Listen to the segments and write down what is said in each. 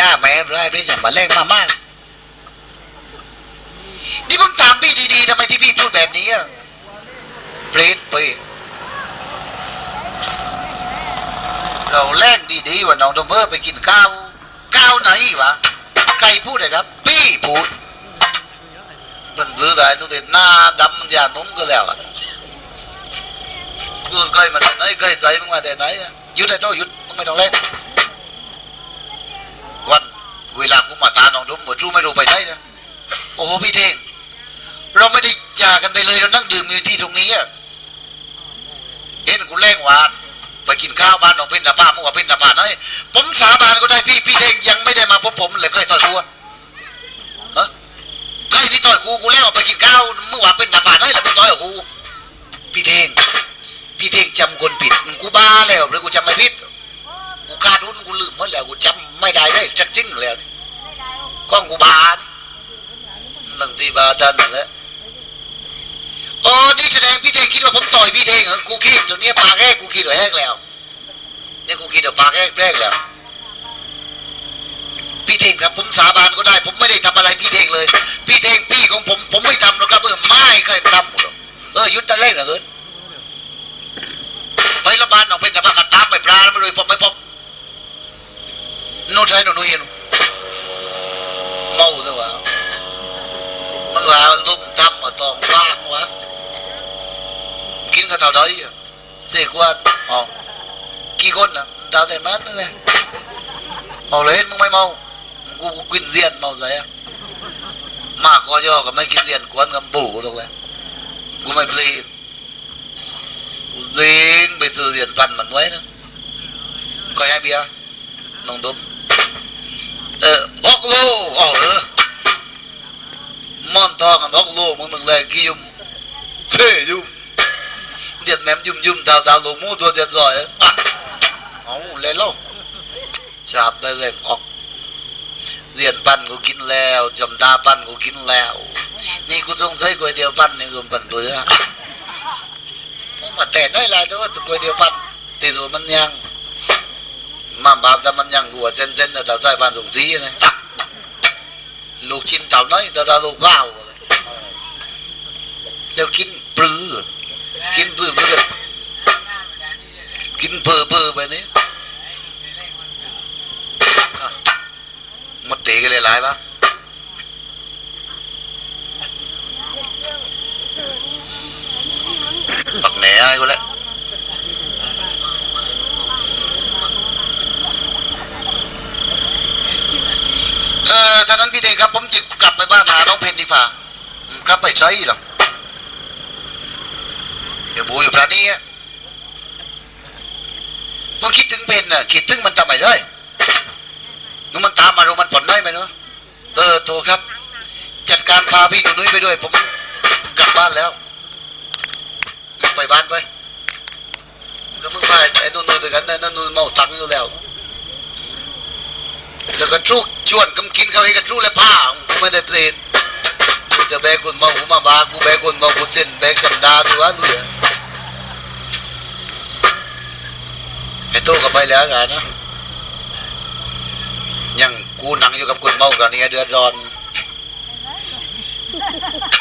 กูด่าแม่รไม่อย่ามาเล่นมามากนี่ผมถามพี่ดีๆทำไมที่พี่พูดแบบนี้อะเปรตเปรตเราแล่งดีๆว่าน้องดมเบอร์ไปกินข้าวข้าวไหนวะใครพูดเลยครับ พี่พูดมันซื้ได้ตัวเด่นหน้าดำมันยานุ่มก็แล้วอะกูเคยมาแต่ไหนเคยใจมึงมาแต่ไหนอะหยุดได้โตหยุดมึงไม่ต้องเล่น วันเวลากูมาตาหนองดมหมดรู้ไม่รู้ไปไหนนะโอ้โหพี่เท่งเราไม่ได้จากกันไปเลยเรานั่งดื่มอยู่ที่ตรงนี้อะเห็นกูแรงหวานไปกินข้าวบ้านน้องเป็นนาป้ามึงว่าเป็นนาป้าน้อยผมสาบานก็ได้พี่พี่เท่งยังไม่ได้มาพบผมเลยเคยต่อยกูอะฮะเคยนี่ต่อยกูกูแล้วไปกินข้าวมึงว่าเป็นนาป้าน้อยแล้วมึงต่อยกูพี่เท่งพี่เพ่งจำคนผิดกูบ้าแล้วหรือกูจำไม่ผิด กาดรุ่นกูลืมหมดแล้วกูจำไม่ได้เลยจักจริงแล้วนี่กล้องกูบานี่บางทีบาจันนั่นแหละอ๋อนี่แสดงพี่เทงคิดว่าผมต่อยพี่เทงเหรอกูคิดเดี๋ยวนี้ปากแรกกูคิดว่าแรกแล้วเนี่ยกูคิดว่าปากแรกแรกแล้วพี่เทงครับผมสาบานก็ได้ ผมไม่ได้ทำอะไรพี่เทงเลย พี่เทงพี่ของผม ผมไม่ทำหรอกครับเออไม่เคยทำหรอกเออหยุดตะเล่นเหรอเกินไปละบานออกเป็นแต่พากันตามไปปลาไม่รู้พบไม่พบ no try no no yenu mau thế quá, man wa lum tap mà to ba wa kin ka tao dai se kwa ọ ki con na thấy mát nữa này, mau lên mong mai mau ku quyên diện mau giấy à. mà có cho cái mấy quyên diện của anh ngâm bổ rồi đấy của mày gì riêng bây giờ diện toàn mặt mới nữa. Coi ai bia nông tôm เออฮอกโลเอาเออมอนตองกันฮอกโลมึงมึงแรงกี่ยุ่มเท่ยุ่มเด็ดแหนมยุ่มยุ่มดาวดาวหลงมู้ตัวเด็ดลอยอะเอาเลยเล่าฉาบได้แรงออกเรียนปั้นกูกินแล้วจำดาปั้นกูกินแล้ว นี่กูต้องใช้ก๋วยเตี๋ยวปั้นในรวมปั้นเบื่อมาแต่ได้ลายตัวก๋วยเตี๋ยวปั้นแต่ตัวมันยัง มาบาปแต่มันยังหัวเจนเจนแต่เราใส่บ้านสูงสีนะลูกชิ้นเต่าน้อยแต่เราลูกเล่าแล้วกินปลือกินปลื้อปลือกินเพอเพอไปนี้มัดตีกันเลยหลายปะปักแหน่ไอ้กูและ ท่านั้นพี่เดชครับ ผมจิตกลับไปบ้านหาน้องเพนดีฝ่าครับไปใช้หรอเดี๋ยวบูอยู่พระนี้อะผมคิดถึงเพนน่ะคิดถึงมันทำไมเลยนึกมันตามมาดูมันผลได้ไหมเนาะเออโทรครับ จัดการพาพี่หนูนุ้ยไปด้วย ผมกลับบ้านแล้ว ไปบ้านไปก็มึงไปไอ้นู่นนู่นไปกันนะนั่นนู่นเมาตังอยู่แล้ว แล้วก็ทุกชวนกำกินเขาให้กันทุกเลยผ้าไม่ได้เปลี่ยนกูจะแบกคนมากูมาบากูแบกคนมากูเส้นแบกกำดาตัวเหลือไอ้โตก็ไปแล้วนะนะยังกูนั่งอยู่กับคนเมากันเนี่ยเดือดร้อน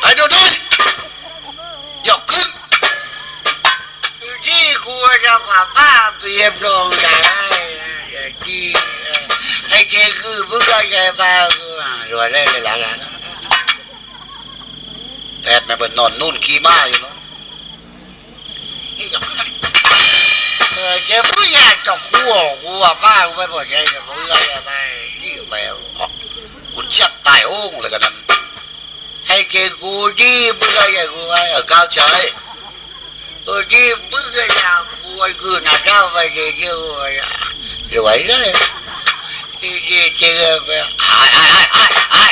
ไอ้ดูด้วยยกขึ้นที่กูจะพาป้าเปียบรองได้ที่ ကျေကူဘုကကျေပါကူရွာလဲလေလာလာแต่แม่เปิดนอนนู่นขี้มาอยู่เนาะเออเจ้าผู้ใหญ่จะกู้กูว่าบ้ากูไม่พอใจจะผู้ใหอะไปที่แบบกูเจ็บตายโอ้งเลยกันนั้นไอ้เจ้กูดีผู้ใหญ่กูไออก้าวเฉยตัวดีผู้ใหญ่กูไอ้กูน่าจะไปเดี๋ยวรวยได้ ที่เย่เจอไปไอ้ไอ้ไอ้ไอ้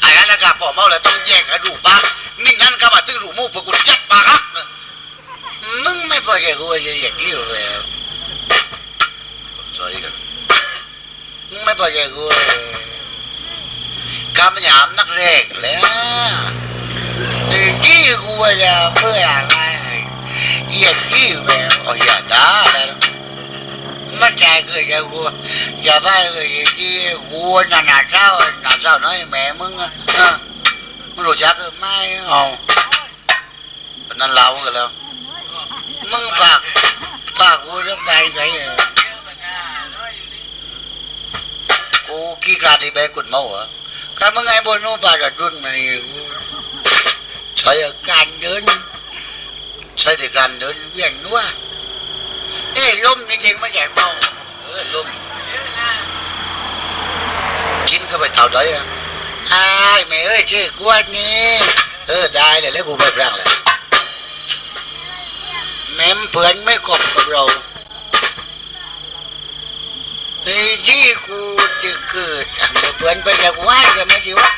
ไอ้ไอ้นะครับพ่อเมาเลยต้องแยกกระดูกปะมินนั่นก็มาถึงรูมูปกุญแจปะครับมึงไม่พอใจกูเลยอย่างนี้เลยใจกันมึงไม่พอใจกูเลยคำหยามนักเรกแล้วดีที่กูจะเพื่ออะไรอย่างนี้แบบอ๋ออย่าด่าแล้ว มันใจเกิดจะกูอย่าบ้าเลยที่กูน่ะหนาเจ้าหนาเจ้าน้อยแม่มึงอะมึงรู้จักหรือไม่เอาเป็นนั้นเล่ากันแล้ว มึงปากปากกูจะไปใจเลยกูขี้กลาดที่แบกุนเมาเหรอถ้ามึงไงบนนู้นปากจะรุ่นมานี่กูใช้การเดินใช้แต่การเดินเวียนนัว เอ้ยลมนี่จริงไม่ใช่เมาเออลมกินเข้าไปเท่าไหร่อะไอ้ายแม่เอ้ยชื่อกวดนี่เออได้เลยแล้วกูไปพร่างเลยแม้มเพื่อนไม่กบกับเราไอ้ที่กูจะเกิดเพื่อนไปจากว่าจะไม่ดีวะ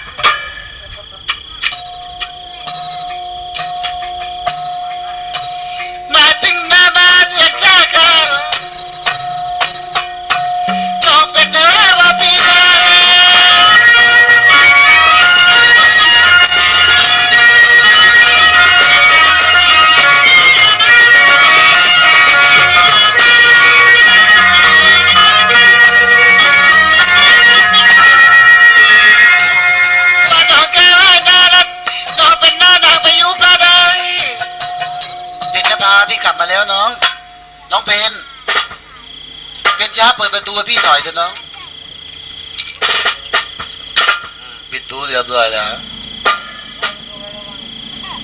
เป็นช้าเปิดประตูให้พี่หน่อยเถอะน้องอืมปิดประตูเรียบร้อยแล้ว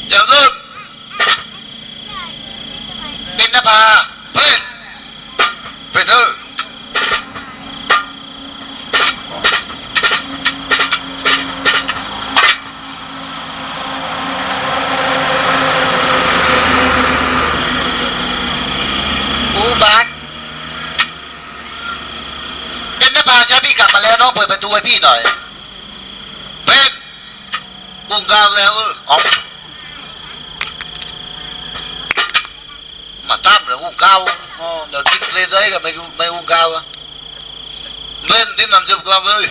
เดี๋ยวเริ่มเป็นนภาเพนเพนเออ ฟูบัตเป็นนภาชาพี่กลับมาแล้วน้ องเปิดประตูให้พี่หน่อย เป็นบุ้งกาวแล้วเออเอามาตั้มเหรือบุ้งกาวอ๋อเดี๋ยวกินเลยได้กับไม่ไม่บุ้งกาวอะเป็นที่นำจุบกลับเลย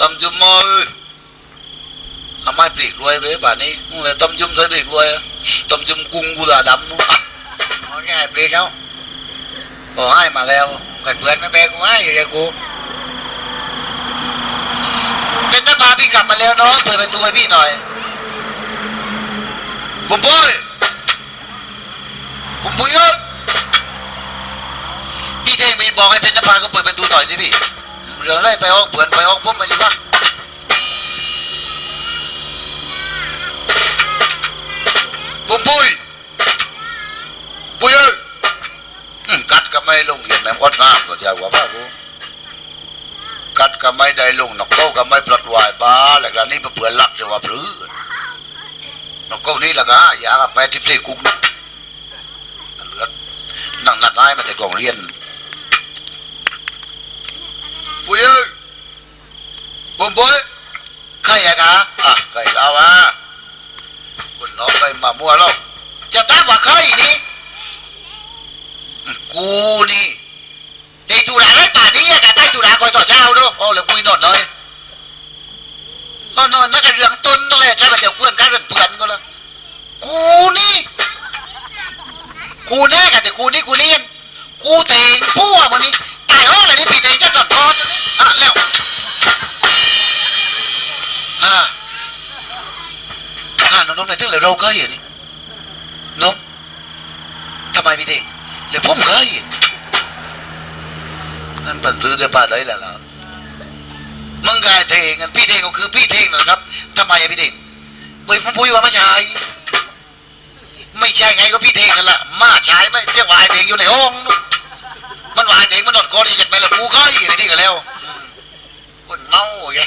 ตำจุบมอเลยทำไมปลีกรวยเลยป่านนี้มึงเลยตำจุบใส่ปลีกรวยอะตำจุบกุ้งกุหลาบดำนู้นอะเอาไงปลีเนาะบอกให้มาแล้วกันเพื่อนไม่แบกกูให้อยู่เดี๋ยวกูเป็นน้า พาพี่กลับมาแล้วน้องเปิดประตูให้พี่หน่อยผมปุ้ยผมปุ้ยเอ้ยพี่เท่งมีบอกให้เป็นน้าพาก็เปิดประตูหน่อยสิพี่เรือไรไปห้องเปิดไปห้องผมมาดีวะผมปุ้ยปุ้ยเอ้ยกัดก็ไม่ลงเห็นไหมวัดน้ำก็จะว่าบ้ากู กัดก็ไม่ได้ลงนกเก้าก็ไม่ปลดวายบ้าแล้วก็นี่เปื่อนหลับจะว่าพลื้นกเก้านี่ละก็อยากไปที่ที่คุกนะเหลือนั่งนัดนายมาแต่กล่องเรียนปุ้ยเอ้ยปุ้มปุ้ยใครอะคะอะใครเราอะคุณน้องไปมามั่วแล้วจะถามว่าใครนี่กูนี่แต่จุฬาได้ป่านนี้อะกะใต้จุฬา เช้าด้วยโอ้แล้วปุ้ยนอนเลยก็นอนนักเรื่องต้นนั่นแหละใช่ไหมเดี๋ยวเพื่อนกันเป็นเพื่อนก็แล้วกูนี่กูแน่กันแต่กูนี่กูเรียนกูเตงพัวมันนี่ตายห้องเลยนี่พี่เตงจะนอนนอนอะแล้วอ่าอ่าน้องๆไหนถึงเลยเราเคยเห็นนี่น้องทำไมพี่เตงเดี๋ยผมเคยนั่นเป็นลือได้ป่าได้แล้ว มึงกายเทงกันพี่เทงก็คือพี่เทงนะครับทำไมอะพี่เทงปุยปุยว่าไม่ใช่ไม่ใช่ไงก็พี่เทงกันละมาใช้ไหมเจ้าวายเทงอยู่ในห้องมันวายเทงมันนอนคอที่จะไปละกูเคยในที่กันแล้วคนเมาไง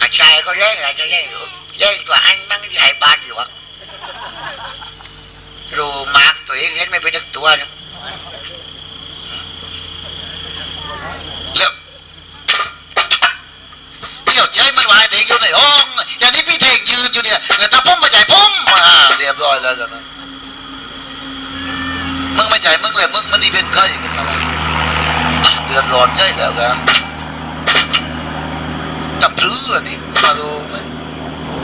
อาชายก็แย่งอะไรจะแย่งอยู่แย่งตัวอันนั่งใหญ่บานอยู่วะรูมากตัวเองเห็นไม่เป็นตัวนึง ลายเทงอยู่ในห้องอย่างนี้พี่เทงยืนอยู่เนี่ยแต่าพุ่มมาใจพุ่มมาเรียบร้อยแล้วกันมึงไม่ใจมึงเลยมึงมันนี่เป็นใครกันมาเดือดร้อนย่อยแล้วกันตำรือนี่มาดูไหม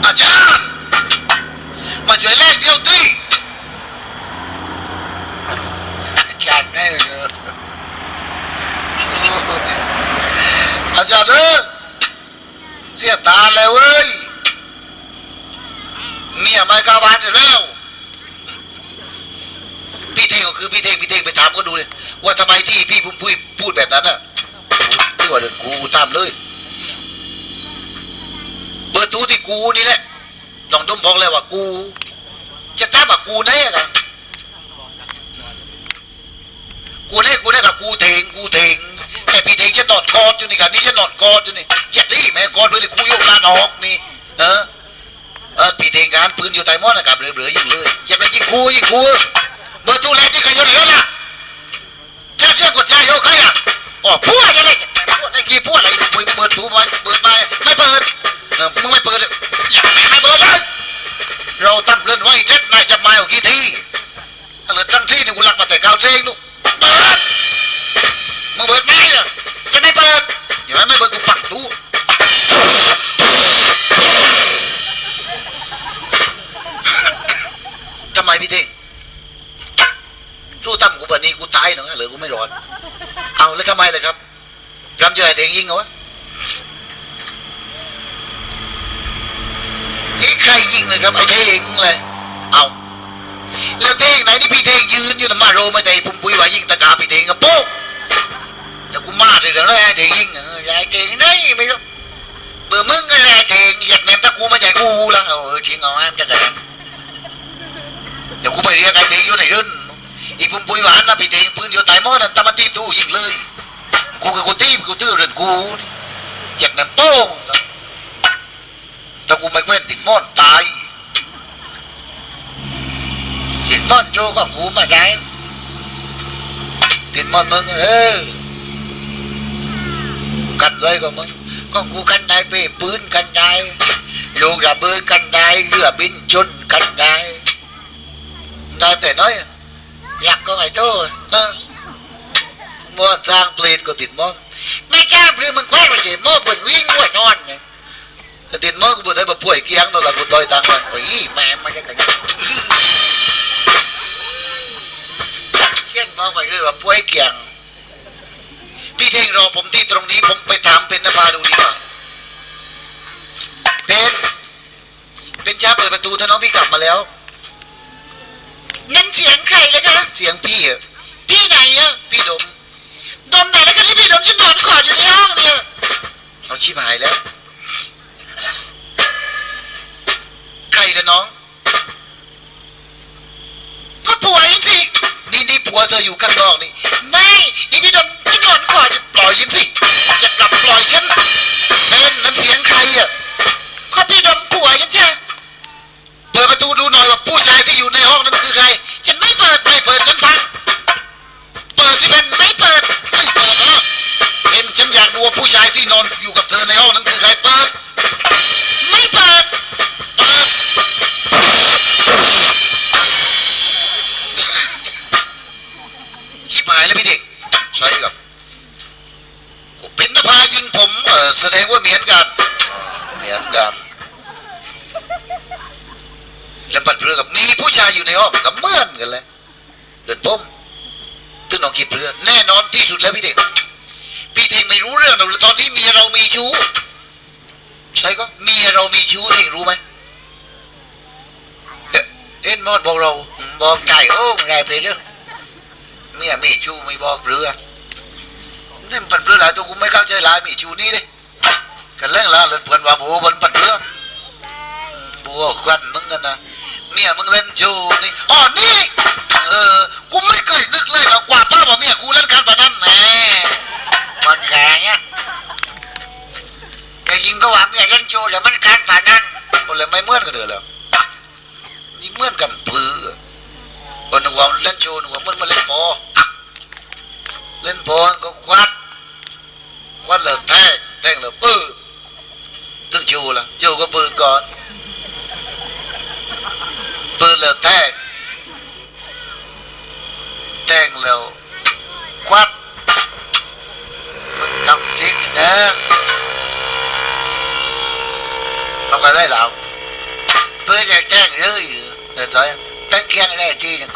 อาจ้ามาช่วยแลกเดียวตีอาจารย์ไม่เลยอาจารย์เสียตาเลยเว้ยเมียไม่กาบ้านแล้วพี่เท่งก็คือพี่เท่งพี่เท่งไปถามก็ดูเลยว่าทำไมที่พี่พุ่มพุ้ยพูดแบบนั้นน่ะที่ว่าเดี๋ยวกูตามเลยเปิดทูที่กูนี่แหละน้องต้มบอกเลยว่ากู จะตามว่ากูไหนอะกันกูได้กูได้กับกูเทงกูเทง พี่เทงจะนอนกอดอยู่นี่กันนี่จะนอนกอดอยู่นี่อย่าตีแม่กอดเลยนี่กูโยกลานออกนี่เออเออพี่เทงการปืนอยู่ไตมอนนะครับเหลือๆยิงเลยอย่าไปยิงกูยิงกูเบอร์ตูแลที่ใครอยู่ไหนแล้วล่ะเชื่อเชื่อกดใจโยใครอะอ๋อพูดอะไรพูดไอ้ขี้พูดอะไรเปิดตู้มาเปิดมาไม่เปิดเออมึงไม่เปิดเลยอย่าไม่เปิดเลยเราตั้งเรือนไว้เจ็ดนายจะมาเอากี่ทีถ้าเหลือทั้งที่นี่กูรักมาแต่ข้าวเชงลูกเปิด เปิดไหมอะจะไม่เปิดอย่าไม่ไม่เปิดกูปักตู้ทำไมพี่เท่งสู้ตั้มกูแบบนี้กูตายหนอยหรือกูไม่รอดเอาแล้วทำไมเลยครับจำเจอไอ้เท่งยิงเหรอวะนี่ใครยิงเลยครับไอ้เท่งเลยเอาแล้วเท่งไหนที่พี่เท่งยืนอยู่นะมาโรมาแต่ปุ่มปุยว่ายิงตะกาพี่เท่งกับโป๊ก แล้วกูมาเลยเดี๋ยวนะไอ้เท่งยิงเออยายเท่งไหนไม่รู้เบื่อมึงก็แหละเท่งอยากแนมตะกูมาใจกูละเออจริงเอาแอมจะกันเดี๋ยวกูไปเรียกไอ้เท่งอยู่ไหนรุ่นอีปุ่มปุยหวานนะพี่เท่งปืนอยู่ใต้หม้อนั่นตะมันตีตู้ยิงเลย กูกับกูตีกูตื้อเรือนกูนี่อยากแนมโป้งถ้ากูไม่เว้นติดม่อนตายติดม่อนโจก็กูมาได้ติดม่อนมึงเออ กันเลยก็มึงก็กูกันได้เป้ปืนกันได้ลูกระเบิดกันได้เรือบินชนกันได้ได้แต่น้อยอยากก็ไงโตเออมอสร้างเปลดก็ติดมอนไม่จ้างเรือมึงแคว้นมาเจมอเปิดวิ่งหัวนอนเนี่ยติดมือกูบอกได้มาป่วยเกี้ยงตอนหลังกูต่อยตังค์มันโอ้ยแม่ไม่ใช่กันเขียนมาไปเรื่อยว่าป่วยเกี้ยง เท่งรอผมที่ตรงนี้ ผมไปถามเป็นนภาดูดีกว่าเป็นเป็นช้าเปิดประตูถ้าน้องพี่กลับมาแล้ว นั่นเสียงใครเลยคะ เสียงพี่อะพี่ไหนอะพี่ดม ดมไหนแล้วคะที่พี่ดมจะนอนกอดอยู่ในห้องเนี่ยเอาชิบหายแล้ว ใครละน้อง ก็ป่วยสิ นี่นี่ผัวเธออยู่ข้างนอกนี่ ไม่นี่พี่ดมที่นอนกอดอยู่ปล่อยยินสิจะกลับปล่อยฉันเป็นนั่นเสียงใครอะก็พี่ดมป่วยยังจ้ะเปิดประตูดูหน่อยว่าผู้ชายที่อยู่ในห้องนั้นคือใคร งว่าเหมือนกัน เหมือนกัน แล้วปัดเรือกับมีผู้ชายอยู่ในห้องกับเมื่อนกันเลยเดินผมตึ้งน้องคิดเรือแน่นอนที่สุดแล้วพี่เด็กพี่เทงไม่รู้เรื่องหรอกตอนนี้เมียเรามีชู้ใช่ก็เมียเรามีชู้เองรู้ไหมเอ๊ะเอ็นมอดบอกเราบอกไก่โอ้ไงไปเรื่องเมียมีชู้ไม่บอกเรือนี่มันปัดเรือหลายตัวกูไม่เข้าใจหลายมีชู้นี่เลย กันเรื่องละเล่นเพื่อนว่าบัวบนปัดเรื่อบัวควันมึงกันนะเมียมึงเล่นชู้นี่อ๋อนี่เออกูไม่เคยนึกเลยนะกว่าป้าว่าเมียกูเล่นการพนันแหมมันแรงเนี่ยแต่ยิงก็ว่าเมียเล่นโจแล้วมันการผ่านนั้นคนเลยไม่เหมือนกันเลยเหรอนี่เหมือนกันเพื่อคนหนึ่งว่าเล่นโชว์หนึ่งว่ามันมาเล่นพอเล่นพอก็ควัดควัดเลยแทงแทงเลยปื้อตึงโชว์ละโชว์ก็ปืนก่อนปืนเลยแทงแทงแล้วควัดมันทำจริงนะเอาไปได้แล้วเพื่อจะแจ้งเรื่องอยู่เดี๋ยวใส่ตั้งเกียงได้ที่หนึ่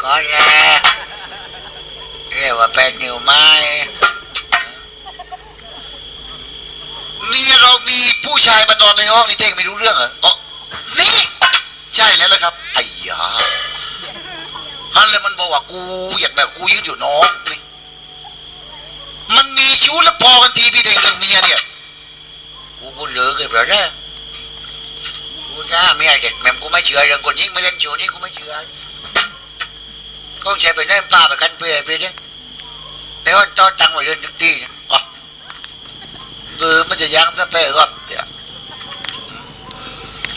งก่อนแหละเรียกว่าเป็นนิวไม้ผู้ชายมานอนในห้องนี่เท่งไม่รู้เรื่องเหรออ๋อนี่ใช่แล้วละครับไอ้ยาฮันเลยมันบอกว่ากูอยากแบบกูยืนอยู่น้องนี่มันมีชู้แล้วพอกันทีพี่เท่งเรื่องเมียเนี่ยกูกูเหลือเกินไปแล้วกูจ้าเมียเด็กแม่มกูไม่เชื่อเรื่องคนยิงไม่เล่นชู้นี่กูไม่เชื่อก็ใช้ไปแน่ป้าไปกันเปย์ไปเนี่ยแล้วตอนตังค์มาเรียนทุกทีเนี่ย อ๋อเอมันจะยังสเปรย์รอดเดี๋ยว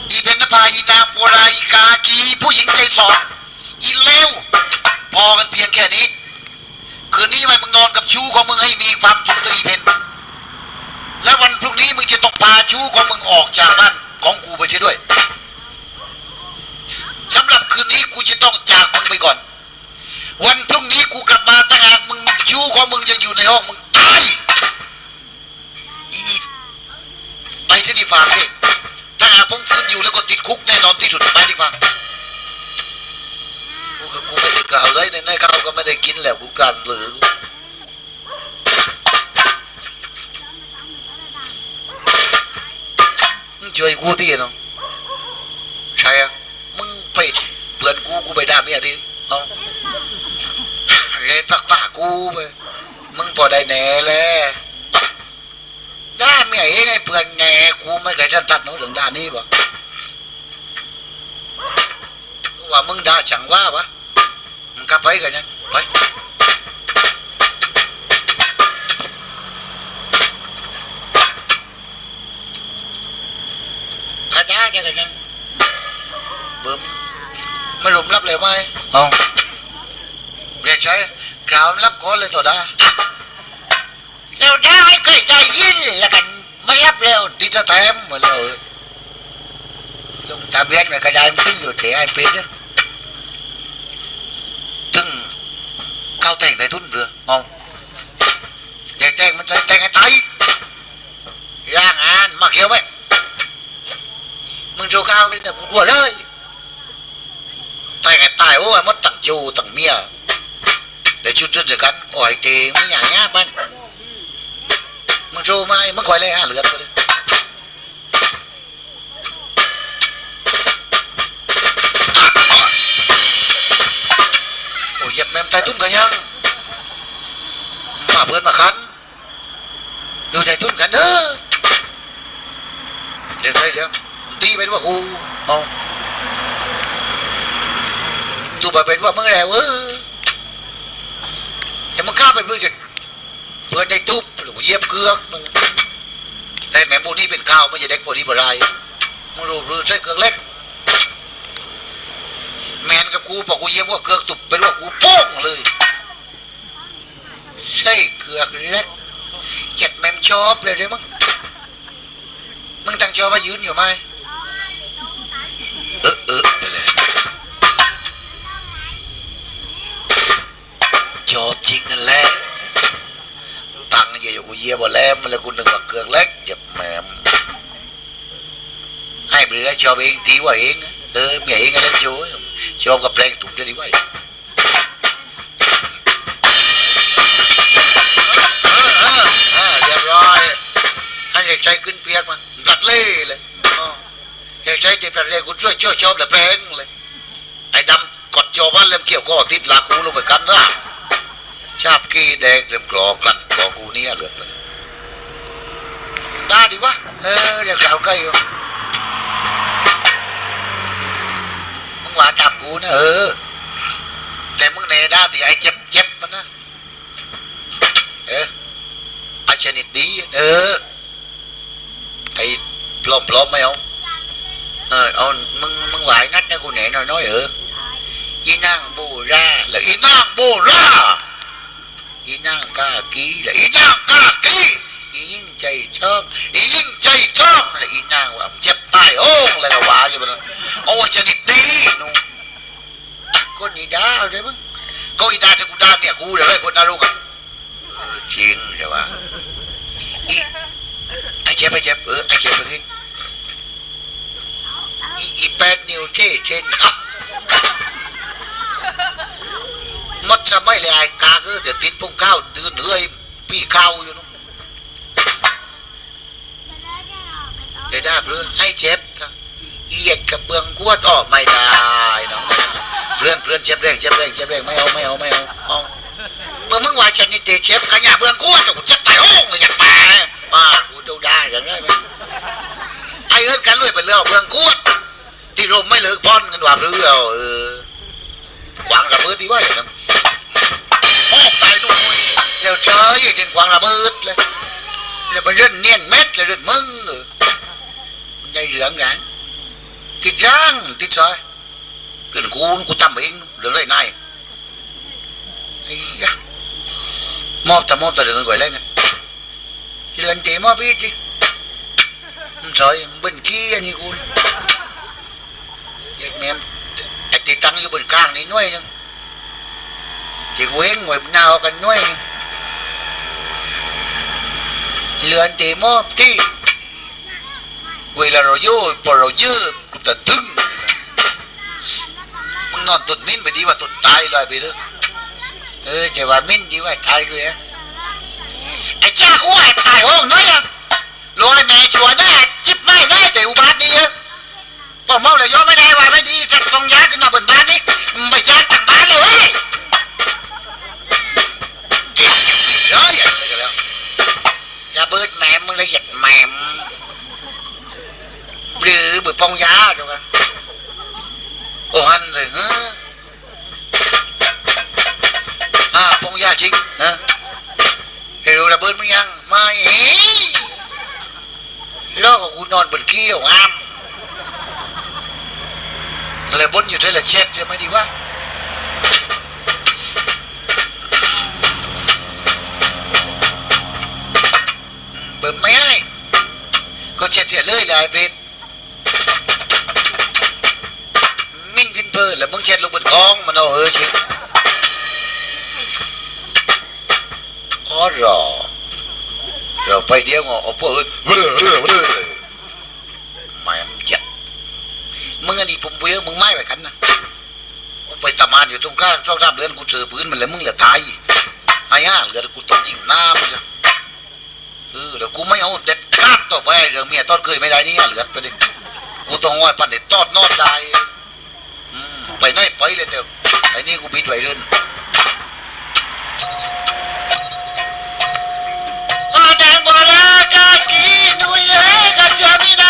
อีเพนภาอีนางโปราอีกากีผู้หญิงใจสอนอีเลวพอกันเพียงแค่นี้ คืนนี้ทำไมมึงนอนกับชู้ของมึงให้มีความสุขตีเพนและวันพรุ่งนี้มึงจะต้องพาชู้ของมึงออกจากบ้านของกูไปเสียด้วยสำหรับคืนนี้กูจะต้องจากมึงไปก่อน วันพรุ่งนี้กูกลับมาถ้าหากมึงชู้ของมึงยังอยู่ในห้องมึงตายอี ไปที่ดีฟาสิถ้าหากผมฟื้นอยู่แล้วก็ติดคุกแน่นอนที่สุดไปดีฟากูก็กูไม่ได้กล่าวเลยในข้าวก็ไม่ได้กินแหล้วกูกันหรือมึงช่วยกูที่น้องใช่อะมึงไปเพื่อนกูกูไปด่าเมียดิเอาเลยปักปากกูไปมึงพอได้แน่เลย ได้เมียเองไอ้เพื่อนแหน่กูไม่เคยทันตัดน้องถึงด้านนี้บ่กูว่ามึงด่าฉังว่าวะมึงกลับไปกันนั้นไปกระด้าแกกันนั้นเบิ่มไม่หลุมรับเลยไหมเอาเรียกใช้กล่าวรับก่อนเลยต่อได้ แล้วได้เคยใจยินแล้วกันไม่รับแล้วติดสแตมหมดแล้วลงทะเบียนไว้กระดานตึ้งอยู่ที่ไอ้เป็ดนะตึ้งเข้าแต่งใต้ทุนเรือมองอยากแต่งมันจะแต่งไอ้ไตร่างงานมาเขียวไหมมึงโชว์ข้าวเลยเนี่กูกลัวเลยแต่งไอ้ตายโอ้ยมดตั้งจูตั้งเมีย để chút chút được cắn hỏi thì mới nhà nhá bạn mà rô mai mới gọi lại hà lượt rồi ôi dập em tay tún cả มึงโชว์มามึงคอยไล่ห้าเหลือดไเดิโอ้ยเย็บแมมตายตุ้มกันยังมาเพื่อนมาคันอยู่ใจตุ้มกันเด้อเดี๋ยวเดี๋ยวตีไปด้วยกูเอาตูบเป็นว่ามึงแล้วเอออย่ามาฆ่าเป็นมึงจะเพื่อนได้ตุบ หรือเย็บเกือกมันแต่แม่พวกนี้เป็นข้าวไม่ใช่เด็กพวกนี้บ่ไรมึงรู้รือใช่เกือกเล็ก แมนกับกูบอกกูเย็บว่าเกือกตุบเป็นว่ากูโป้งเลยใช่เกือกเล็กเจ็ดแม่มชอบเลยด้มั้งมึงตั้งจอบมายืนอยู่ไหมเออเออไปเลยชอบจริงกันแหละ ตังค์เยอะกูเยี่ยบ่แล้วมันเลยกูนึกว่าเกือกเล็กเจ็บแหมมให้ไปเลยชอบเองตีว่าเองเออเมียเองอะไรโจ้ชอบกับแปลงถุงได้ดีไว้อยบร้อยให้อยากใช้ขึ้นเปียกมันตัดเล่เลยอ๋ออยากใช้ติดตัดเล่กูช่วยเช่วชอบเลยแปลงเลย ไอ้ดำกดจอบ้านเล่มเกี่ยวก็ติดลักกูลงไปกันร่าชาบกี้แดงเต็มกรอกลั่น กูเนี่ยเลือดไปเลยตาดีวะเออเรียกเราใกล้อยู่มึงหวานจับกูนะเออแต่มึงในด้านที่ไอ้เจ็บเจ็บมันนะเออไอ้ชนิดดีเออไอ้ปลอมปลอมไม่เอาเออเอามึงมึงไหวนัดนะกูแหน่น้อยๆเอออีนางโบราแล้วอีนางโบรา อีนางกากีละอีนางกากีอียิ่งใจชอบอียิ่งใจชอบละอีนางว่าเจ็บตายโอ้งแล้วก็ว่าอยู่บนโอ้ชนิดดีนูตะคนอีดาเลยมั้งก็อีดาจะกูด่าเนี่ยกูเดี๋ยวไอ้คนน่ารู้กันจริงเดี๋ยวว่าอีไอ้เจ็บไอ้เจ็บเออไอ้เจ็บไปขึ้นอีอีแปดนิ้วเท่เช่นอะ mất ra mấy lại cá cứ để tiến bông cao từ nửa bị cao you know เลยได้เพื่อให้เจ็บครับเหยียดกับเบืองกวดออกไม่ได้น้องเพื่อนเพื่อนเจ็บแรงเจ็บแรงเจ็บแรงไม่เอาไม่เอาไม่เอาเอาเมื่อมึงว่าฉันนี่เตะเจ็บขยะเบืองกวดกูจะตายโอ้งเลยอยากตายมากูดูได้กันได้ไหมไอ้เอิ้นกันเลยเป็นเรื่องเบืองกวดที่รมไม่เลิกพอนกันว่าเรือเออวางระเบิดดีว่าอย่างนั้นายนู่น เดี๋ยวเจอถึงวางระเบิดเลยแล้วมันเล่นเนียนเม็ดเลยเล่นมึงเออมันได้เหลืองกันติดย่างติดซอยเรื่องกูกูทำเองเรื่องไรนายไอ้ยะมอบแต่มอบแต่เรื่องก่อยเล่นกันที่เล่นเตะมอบพี่ดิมันซอยมันเป็นขี้อันนี้กูนี่เจ็ดแม่มไอ้ติดตั้งอยู่บนกลางนี่น่วยนึงที่กูเอง ว้หน้าเอากันหน่วยหนึงเรือนตีมอบที่เวลาเราโย่พอเรายืดกูจะตึงมึงนอนตุดมิ้นไปดีว่าตุดตายเลยไปเลยเออแต่ว่ามิ้นดีว่าตายเลยอะไอ้จ้ากูว่าตายห้องน้อยอะลอยแม่ชัวร์แน่จิบไม่ได้แต่อุบาทนี่อะพอเมาแล้วย่อไม่ได้ว่าไม่ดีจัดกองยาขึ้นมาบนบ้านนี่ไม่จ้าต่างบ้านเลยเว้ย อย่าเบิดแหมมมึงละเอียดแหมมหรือบิดปองยาถูกไหมโอ้ฮันเลยเฮ้ออ่าปองยาจริงนะเฮ้ยรู้ระเบิดมึงยังไม่ล้อกกูนอนบนเกี้ยวอ้ามอะไรบนอยู่เท่าไรเช็ดจะไม่ดีวะ เบิดไม่ให้ก็เช็ดเสียเลยเลยเบรดมิ่นขึ้นเพิ่นแล้วมึงเช็ดลงบนคลองมันเอาเออชิอ๋อรอเราไปเดียวงอเอาพวกอื่นเว้อเว้อเว้อแม่มเจ็ดมึงอันนี้ผมเบื่อมึงไม่ไปกันนะไปตะมานอยู่ตรงกลางชองสามเดือนกูเจอปืนมันแล้วมึงเหลือตายไอ้ห่าเหลือกูต้องยิงหน้ามึงเลย เออเดี๋ยวกูไม่เอาเด็ดขาดต่อไปเดี๋ยวเมียทอดเคยไม่ได้นี่เหลือไปดิกูต้องว่าปันเด็ดทอดนอดได้อืมไปไหนไปเลยเดี๋ยวไอ้นี่กูบิดไหว้รื่นก็แดงบัวลากากีนุยเฮกาเจียมิน